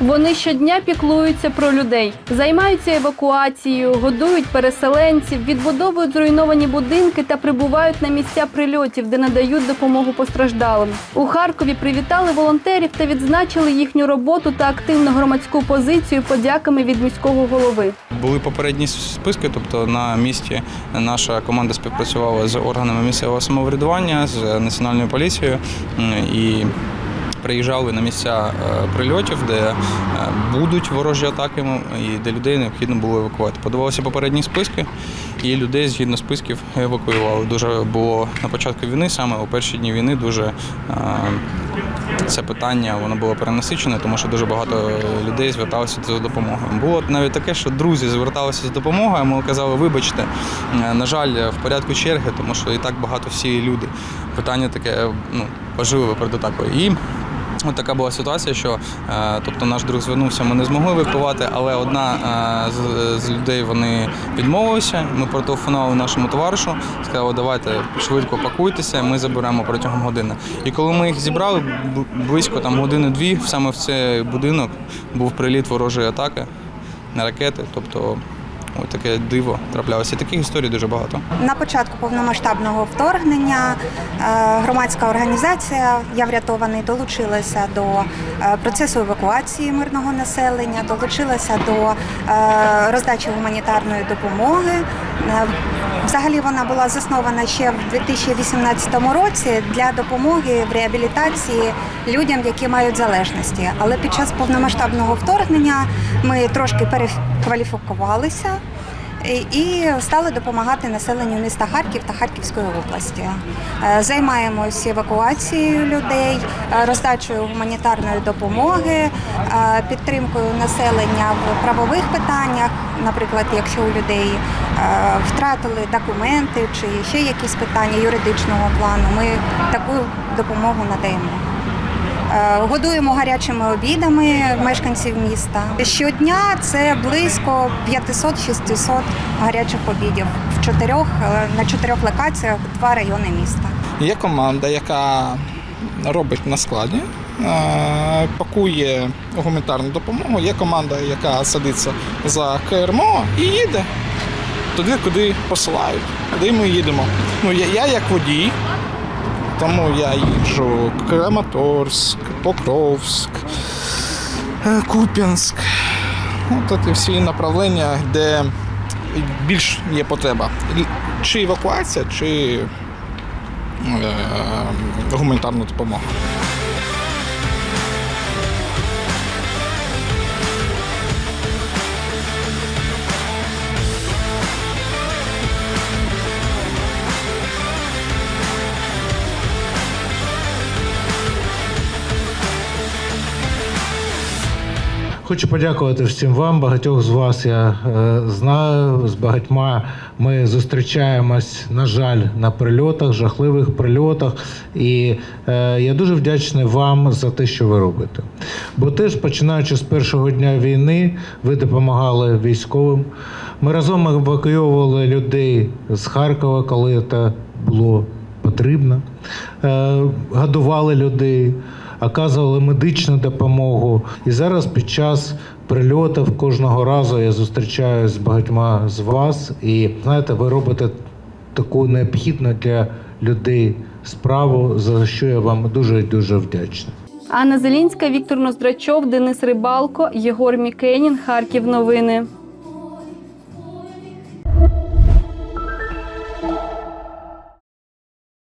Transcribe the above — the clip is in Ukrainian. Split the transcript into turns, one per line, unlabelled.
Вони щодня піклуються про людей, займаються евакуацією, годують переселенців, відбудовують зруйновані будинки та прибувають на місця прильотів, де надають допомогу постраждалим. У Харкові привітали волонтерів та відзначили їхню роботу та активну громадську позицію подяками від міського голови.
Були попередні списки, тобто на місці наша команда співпрацювала з органами місцевого самоврядування, з національною поліцією і приїжджали на місця е, прильотів, де е, будуть ворожі атаки і де людей необхідно було евакувати. Подавалися попередні списки, і людей згідно списків евакуювали. Дуже було на початку війни, саме у перші дні війни, дуже е, це питання воно було перенасичене, тому що дуже багато людей зверталося за допомогою. Було навіть таке, що друзі зверталися за допомогою. Ми казали, вибачте, на жаль, в порядку черги, тому що і так багато всі люди. Питання таке ну, важливе перед атакою. І От така була ситуація, що е, тобто наш друг звернувся, ми не змогли евакувати, але одна е, з людей вони відмовилися. Ми протелефонували нашому товаришу, сказали, давайте швидко пакуйтеся, ми заберемо протягом години. І коли ми їх зібрали, близько там години-дві, саме в цей будинок був приліт ворожої атаки на ракети. Тобто, ось таке диво траплялося. І таких історій дуже багато.
На початку повномасштабного вторгнення е, громадська організація Я врятований долучилася до е, процесу евакуації мирного населення, долучилася до е, роздачі гуманітарної допомоги. Взагалі вона була заснована ще в 2018 році для допомоги в реабілітації людям, які мають залежності. Але під час повномасштабного вторгнення ми трошки перекваліфікувалися і- і стали допомагати населенню міста Харків та Харківської області. Е, Займаємось евакуацією людей, е, роздачею гуманітарної допомоги, е, підтримкою населення в правових питаннях. Наприклад, якщо у людей е, втратили документи чи ще якісь питання юридичного плану, ми таку допомогу надаємо. Е, Годуємо гарячими обідами мешканців міста. Щодня це близько 500-600 гарячих обідів в чотирьох е, на чотирьох локаціях два райони міста.
Є команда, яка робить на складі, е, пакує гуманітарну допомогу. Є команда, яка садиться за кермо і їде туди, куди посилають, куди ми їдемо. Ну, я, я як водій, тому я їжджу Краматорськ, Покровськ, е, Куп'янськ. Ну, Тут і всі направлення, де більш є потреба. Чи евакуація, чи гуманітарна гуманітарну
Хочу подякувати всім вам. Багатьох з вас я е, знаю. З багатьма ми зустрічаємось, на жаль, на прильотах, жахливих прильотах. І е, я дуже вдячний вам за те, що ви робите. Бо теж, починаючи з першого дня війни, ви допомагали військовим. Ми разом евакуйовували людей з Харкова, коли це було потрібно. Е, годували людей оказували медичну допомогу. І зараз під час прильотів кожного разу я зустрічаюся з багатьма з вас. І знаєте, ви робите таку необхідну для людей справу, за що я вам дуже дуже вдячний.
Анна Зелінська, Віктор Ноздрачов, Денис Рибалко, Єгор Мікенін, Харків. Новини.